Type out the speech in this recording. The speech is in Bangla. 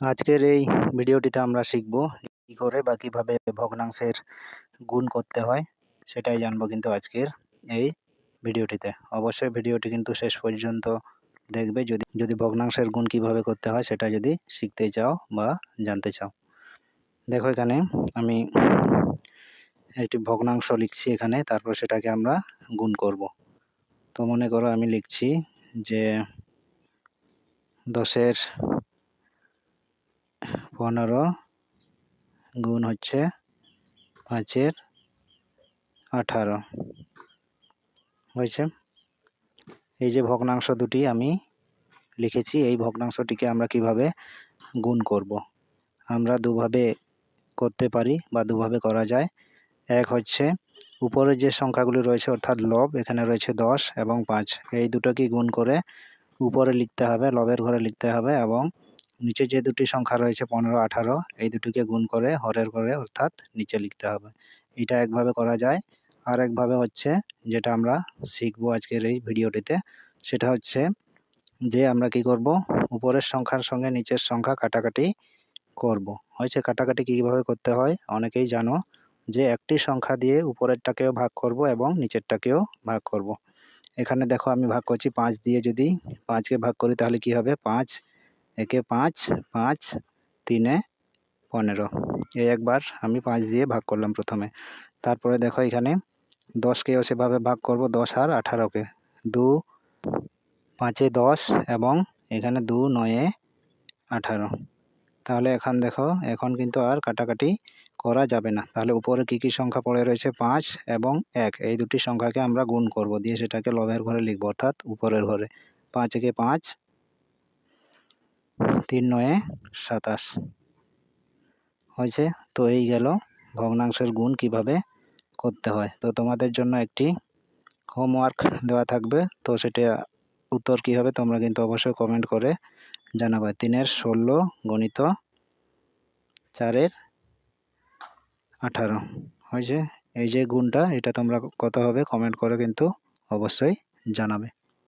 আজকের এই ভিডিওটিতে আমরা শিখব কী করে বা কীভাবে ভগ্নাংশের গুণ করতে হয়, সেটাই জানব কিন্তু আজকের এই ভিডিওটিতে। অবশ্যই ভিডিওটি কিন্তু শেষ পর্যন্ত দেখবে। যদি যদি ভগ্নাংশের গুণ কীভাবে করতে হয়, সেটা যদি শিখতে চাও বা জানতে চাও। দেখো এখানে আমি একটি ভগ্নাংশ লিখছি এখানে, তারপর সেটাকে আমরা গুণ করব। তো মনে করো আমি লিখছি যে দশের পনেরো গুণ হচ্ছে পাঁচের আঠারো। হয়েছে এই যে ভগ্নাংশ দুটি আমি লিখেছি, এই ভগ্নাংশটিকে আমরা কীভাবে গুণ করব। আমরা দুভাবে করতে পারি বা দুভাবে করা যায়। এক হচ্ছে উপরে যে সংখ্যাগুলি রয়েছে, অর্থাৎ লব, এখানে রয়েছে দশ এবং পাঁচ। এই দুটোকে গুণ করে উপরে লিখতে হবে, লবের ঘরে লিখতে হবে এবং নিচে যে দুটি সংখ্যা রয়েছে পনেরো, আঠারো, এই দুটিকে গুণ করে হরের ঘরে অর্থাৎ নিচে লিখতে হবে। এটা একভাবে করা যায়। আর একভাবে হচ্ছে যেটা আমরা শিখব আজকের এই ভিডিওটিতে, সেটা হচ্ছে যে আমরা কি করব? উপরের সংখ্যার সঙ্গে নিচের সংখ্যা কাটাকাটি করব। হয়েছে কাটাকাটি কীভাবে করতে হয়? অনেকেই জানো যে একটি সংখ্যা দিয়ে উপরেরটাকেও ভাগ করব এবং নিচেরটাকেও ভাগ করব। এখানে দেখো আমি ভাগ করছি পাঁচ দিয়ে যদি পাঁচকে ভাগ করি তাহলে কি হবে? পাঁচ একে পাঁচ পাঁচ, তিনে পনেরো। এই একবার আমি পাঁচ দিয়ে ভাগ করলাম প্রথমে। তারপরে দেখো এখানে দশকেও সেভাবে ভাগ করব, দশ আর আঠারোকে। দু, পাঁচে দশ এবং এখানে দু, নয়ে আঠারো। তাহলে এখন দেখো, এখন কিন্তু আর কাটাকাটি করা যাবে না। তাহলে উপরে কি কি সংখ্যা পড়ে রয়েছে? পাঁচ এবং এক। এই দুটি সংখ্যাকে আমরা গুণ করব, দিয়ে সেটাকে লবের ঘরে লিখব, অর্থাৎ উপরের ঘরে। পাঁচ একে পাঁচ তিন নয়ে সাতাশ। হয়েছে? তো এই গেল ভগ্নাংশের গুণ কীভাবে করতে হয়? তো তোমাদের জন্য একটি হোমওয়ার্ক দেওয়া থাকবে। তো সেটা উত্তর কী হবে তোমরা কিন্তু অবশ্যই কমেন্ট করে জানাবে। তিনের ষোলো গণিত চারের আঠারো। হয়েছে? এই যে গুণটা, এটা তোমরা কত হবে? কমেন্ট করে কিন্তু অবশ্যই জানাবে।